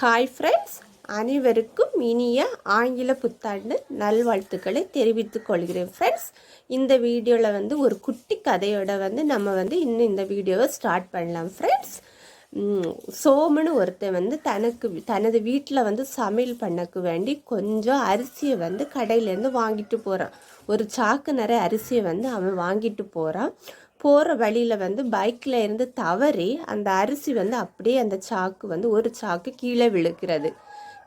Hi friends அனைவருக்கும் இனிய ஆங்கில புத்தாண்டு நல்வாழ்த்துக்களை தெரிவித்துக் கொள்கிறேன் ஃப்ரெண்ட்ஸ் இந்த வீடியோவில் வந்து ஒரு குட்டி கதையோட வந்து நம்ம வந்து இன்னும் இந்த வீடியோவை ஸ்டார்ட் பண்ணலாம் ஃப்ரெண்ட்ஸ் சோமுன்னு ஒருத்தன் வந்து தனக்கு தனது வீட்டில் வந்து சமையல் பண்ணக்கு வேண்டி கொஞ்சம் அரிசியை வந்து கடையிலேருந்து வாங்கிட்டு போகிறான் ஒரு சாக்கு நிறைய அரிசியை வந்து அவன் வாங்கிட்டு போகிறான் போகிற வழியில் வந்து பைக்கில் இருந்து தவறி அந்த அரிசி வந்து அப்படியே அந்த சாக்கு வந்து ஒரு சாக்கு கீழே விழுக்கிறது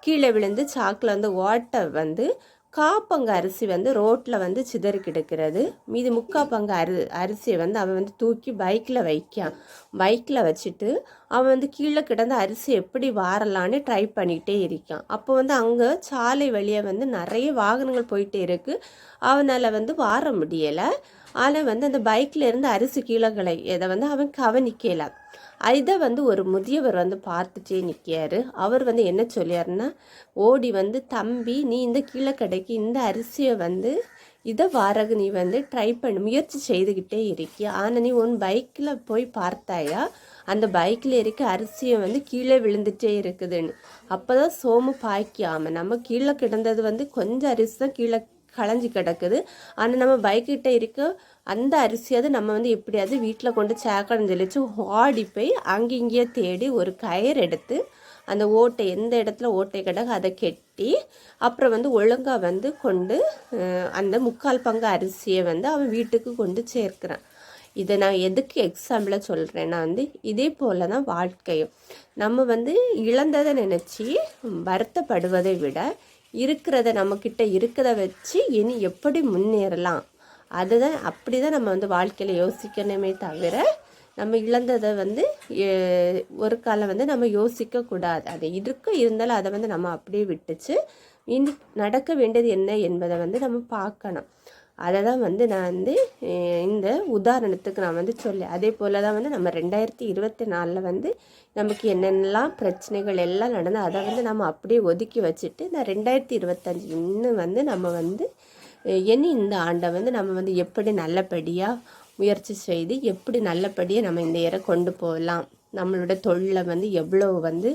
கீழே விழுந்து சாக்கில் வந்து ஓட்டை வந்து காப்பங்கு அரிசி வந்து ரோட்டில் வந்து சிதறி கிடக்கிறது. மீதி முக்கா பங்கு அரி அரிசியை வந்து அவன் வந்து தூக்கி பைக்கில் வைக்கான் பைக்கில் வச்சுட்டு அவன் வந்து கீழே கிடந்த அரிசி எப்படி வாரலான்னு ட்ரை பண்ணிக்கிட்டே இருக்கான். அப்போ வந்து அங்கே சாலை வழியாக வந்து நிறைய வாகனங்கள் போயிட்டே இருக்குது அவனால் வந்து வார முடியலை. ஆனால் வந்து அந்த பைக்கில் இருந்து அரிசி கீழே இதை வந்து அவன் கவனிக்கல. இதை வந்து ஒரு முதியவர் வந்து பார்த்துட்டே நிற்கிறாரு அவர் வந்து என்ன சொல்லியாருன்னா ஓடி வந்து தம்பி நீ இந்த கீழக்கடைக்கு இந்த அரிசியை வந்து இதை வாரகு நீ வந்து ட்ரை பண்ண முயற்சி செய்துக்கிட்டே இருக்கி ஆனால் நீ உன் பைக்கில் போய் பார்த்தாயா? அந்த பைக்கில் இருக்க அரிசியை வந்து கீழே விழுந்துட்டே இருக்குதுன்னு. அப்போ தான் சோமு பாய்க்காமல் நம்ம கீழே கிடந்தது வந்து கொஞ்சம் அரிசி தான் கீழே களைஞ்சி கிடக்குது. ஆனால் நம்ம பைக்கிட்ட இருக்க அந்த அரிசியாவது நம்ம வந்து எப்படியாவது வீட்டில் கொண்டு சேக்கடம் தெளித்து ஓடி போய் அங்கே இங்கேயே தேடி ஒரு கயிறு எடுத்து அந்த ஓட்டை எந்த இடத்துல ஓட்டை கிடக்கு அதை கெட்டி அப்புறம் வந்து ஒழுங்காக வந்து கொண்டு அந்த முக்கால் பங்கு அரிசியை வந்து அவன் வீட்டுக்கு கொண்டு சேர்க்கிறான். இதை நான் எதுக்கு எக்ஸாம்பிளாக சொல்கிறேன்னா வந்து இதே போல் தான் வாழ்க்கையும். நம்ம வந்து இழந்ததை நினச்சி வருத்தப்படுவதை விட இருக்கிறத நம்மக்கிட்ட இருக்கிறத வச்சு இனி எப்படி முன்னேறலாம்? அதுதான் அப்படி தான் நம்ம வந்து வாழ்க்கையில் யோசிக்கணுமே தவிர நம்ம இழந்ததை வந்து ஒரு காலம் வந்து நம்ம யோசிக்கக்கூடாது. அது இருக்க இருந்தாலும் அதை வந்து நம்ம அப்படியே விட்டுச்சு. இனி நடக்க வேண்டியது என்ன என்பதை வந்து நம்ம பார்க்கணும். அதை தான் வந்து நான் வந்து இந்த உதாரணத்துக்கு நான் வந்து சொல்லி அதே போல் தான் வந்து நம்ம ரெண்டாயிரத்தி இருபத்தி நாலில் வந்து நமக்கு என்னென்னலாம் பிரச்சனைகள் எல்லாம் நடந்து அதை வந்து நம்ம அப்படியே ஒதுக்கி வச்சுட்டு இந்த ரெண்டாயிரத்தி இருபத்தஞ்சி இன்னும் வந்து நம்ம வந்து இனி இந்த ஆண்டை வந்து நம்ம வந்து எப்படி நல்லபடியாக முயற்சி செய்து எப்படி நல்லபடியாக நம்ம இந்த இயரை கொண்டு போகலாம். நம்மளோட தொழிலை வந்து எவ்வளோ வந்து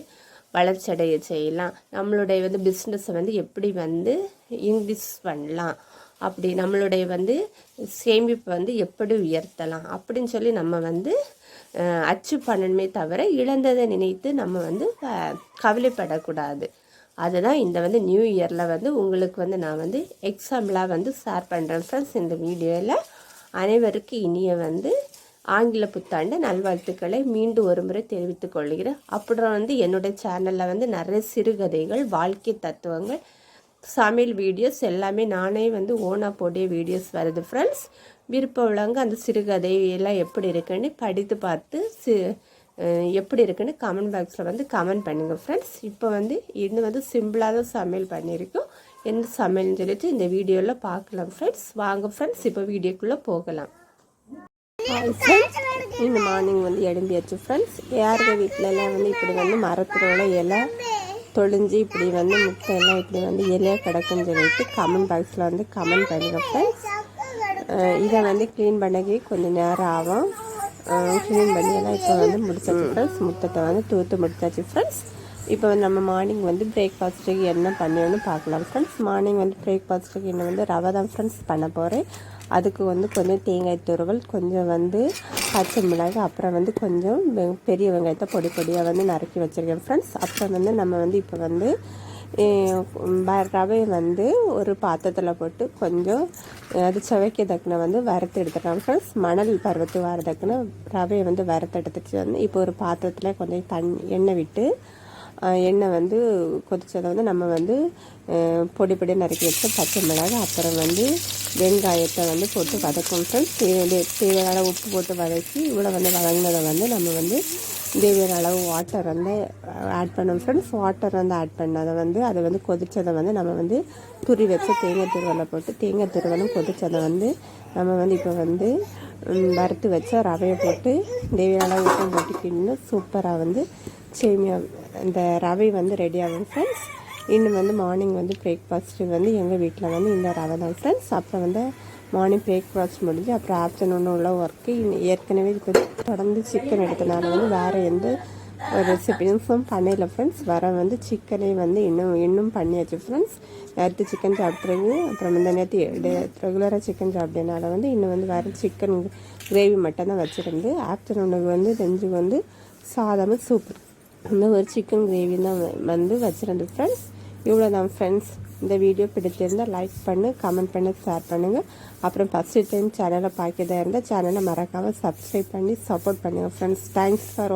வளர்ச்சியடைய செய்யலாம். நம்மளுடைய வந்து பிஸ்னஸை வந்து எப்படி வந்து இன்க்ரீஸ் பண்ணலாம். அப்படி நம்மளுடைய வந்து சேமிப்பை வந்து எப்படி உயர்த்தலாம் அப்படின்னு சொல்லி நம்ம வந்து அச்சு பண்ணணுமே தவிர இழந்ததை நினைத்து நம்ம வந்து கவலைப்படக்கூடாது. அதுதான் இந்த வந்து நியூ இயரில் வந்து உங்களுக்கு வந்து நான் வந்து எக்ஸாம்பிளாக வந்து ஷேர் பண்ணுறேன் ஃப்ரெண்ட்ஸ் இந்த வீடியோவில் அனைவருக்கும் இனிய வந்து ஆங்கில புத்தாண்டு நல்வாழ்த்துக்களை மீண்டும் ஒரு முறை தெரிவித்துக் கொள்கிறேன். அப்புறம் வந்து என்னுடைய சேனலில் வந்து நிறைய சிறுகதைகள் வாழ்க்கை தத்துவங்கள் சமையல் வீடியோஸ் எல்லாமே நானே வந்து ஓனாக போடிய வீடியோஸ் வருது ஃப்ரெண்ட்ஸ் விருப்பம் உள்ளவங்க அந்த சிறுகதை எல்லாம் எப்படி இருக்குன்னு படித்து பார்த்து சி எப்படி இருக்குன்னு கமெண்ட் பாக்ஸில் வந்து கமெண்ட் பண்ணுங்கள் ஃப்ரெண்ட்ஸ் இப்போ வந்து இன்னும் வந்து சிம்பிளாக தான் சமையல் பண்ணியிருக்கோம். எந்த சமையல்னு சொல்லிட்டு இந்த வீடியோவில் பார்க்கலாம் ஃப்ரெண்ட்ஸ் வாங்க ஃப்ரெண்ட்ஸ் இப்போ வீடியோக்குள்ளே போகலாம். ஃப்ரெண்ட்ஸ் இந்த மார்னிங் வந்து எழும்பியாச்சு ஃப்ரெண்ட்ஸ் யாருங்க வீட்டிலலாம் வந்து இப்படி வந்து மரத்துறோட இலை தொழிஞ்சு இப்படி வந்து முட்டை எல்லாம் இப்படி வந்து எலையாக கிடக்குன்னு சொல்லிட்டு கமெண்ட் பாக்ஸில் வந்து கமெண்ட் பண்ணுங்கள் ஃப்ரெண்ட்ஸ் இதை வந்து க்ளீன் பண்ணவே கொஞ்சம் நேரம் ஆகும். க்ளீன் பண்ணி எல்லாம் இப்போ வந்து முடிச்சாச்சு ஃப்ரெண்ட்ஸ் முத்தத்தை வந்து தூத்து முடிச்சாச்சு ஃப்ரெண்ட்ஸ் இப்போ வந்து நம்ம மார்னிங் வந்து பிரேக்ஃபாஸ்ட்டுக்கு என்ன பண்ணணும்னு பார்க்கலாம். ஃப்ரெண்ட்ஸ் மார்னிங் வந்து பிரேக்ஃபாஸ்ட்டுக்கு இன்னும் வந்து ரவை தான் ஃப்ரெண்ட்ஸ் பண்ண போகிறேன் அதுக்கு வந்து கொஞ்சம் தேங்காய் துருவல் கொஞ்சம் வந்து பச்சை மிளகாய் அப்புறம் வந்து கொஞ்சம் பெரிய வெங்காயத்தை பொடி பொடியாக வந்து நறுக்கி வச்சுருக்கேன் ஃப்ரெண்ட்ஸ் அப்புறம் வந்து நம்ம வந்து இப்போ வந்து ரவையை வந்து ஒரு பாத்திரத்தில் போட்டு கொஞ்சம் அது சுவைக்க தக்கின வந்து வறுத்து எடுத்துக்கலாம் ஃப்ரெண்ட்ஸ் மணல் பருவத்து வர ரவையை வந்து வறுத்து எடுத்துட்டு வந்து இப்போ ஒரு பாத்திரத்தில் கொஞ்சம் தண்ணி எண்ணெய் விட்டு எண்ணெய் வந்து கொதித்ததை வந்து நம்ம வந்து பொடி பொடி நறுக்கி வச்ச பச்சை மிளகாய் அப்புறம் வந்து வெங்காயத்தை வந்து போட்டு வதக்கும் ஃப்ரெண்ட்ஸ் தேவையான உப்பு போட்டு வதக்கி இவ்வளோ வந்து வதங்கினதை வந்து நம்ம வந்து தேவையான அளவு வாட்டர் வந்து ஆட் பண்ணோம் ஃப்ரெண்ட்ஸ் வாட்டர் வந்து ஆட் பண்ணதை வந்து அதை வந்து கொதித்ததை வந்து நம்ம வந்து துரி வச்சு தேங்காய் துருவலை போட்டு தேங்காய் துருவலும் கொதித்ததை வந்து நம்ம வந்து இப்போ வந்து வறுத்து வச்ச ரவையை போட்டு தேவையான அளவு உப்பு போட்டு கிண்ணு சூப்பராக வந்து சேமியா இந்த ரவை வந்து ரெடி ஆகும் ஃப்ரெண்ட்ஸ் இன்னும் வந்து மார்னிங் வந்து பிரேக்ஃபாஸ்ட்டு வந்து எங்கள் வீட்டில் வந்து இந்த ரவை தான் ஃப்ரெண்ட்ஸ் அப்புறம் வந்து மார்னிங் பிரேக்ஃபாஸ்ட் முடிஞ்சு அப்புறம் ஆஃப்டர்நூன் உள்ள ஒர்க்கு ஏற்கனவே தொடர்ந்து சிக்கன் எடுத்தனால வந்து வேறு எந்த ஒரு ரெசிபிஸும் பண்ணல ஃப்ரெண்ட்ஸ் வர வந்து சிக்கனே வந்து இன்னும் இன்னும் பண்ணியாச்சு ஃப்ரெண்ட்ஸ் நேற்று சிக்கன் சாப்பிட்றது அப்புறம் இந்த நேற்று ரெகுலராக சிக்கன் சாப்பிட்டனால வந்து இன்னும் வந்து வேறு சிக்கன் கிரேவி மட்டும் தான் வச்சுருந்து ஆஃப்டர்நூனுக்கு வந்து ரெஞ்சுக்கு வந்து சாதமும் சூப்பர் இந்த ஒரு சிக்கன் கிரேவி தான் வந்து வச்சுருந்தேன் ஃப்ரெண்ட்ஸ் இவ்வளோ தான் ஃப்ரெண்ட்ஸ் இந்த வீடியோ பிடிச்சிருந்தால் லைக் பண்ணு கமெண்ட் பண்ணி ஷேர் பண்ணுங்கள் அப்புறம் ஃபஸ்ட்டு டைம் சேனலை பார்க்கதாக இருந்தால் சேனலை மறக்காமல் சப்ஸ்கிரைப் பண்ணி சப்போர்ட் பண்ணுங்கள் ஃப்ரெண்ட்ஸ் தேங்க்ஸ் ஃபார்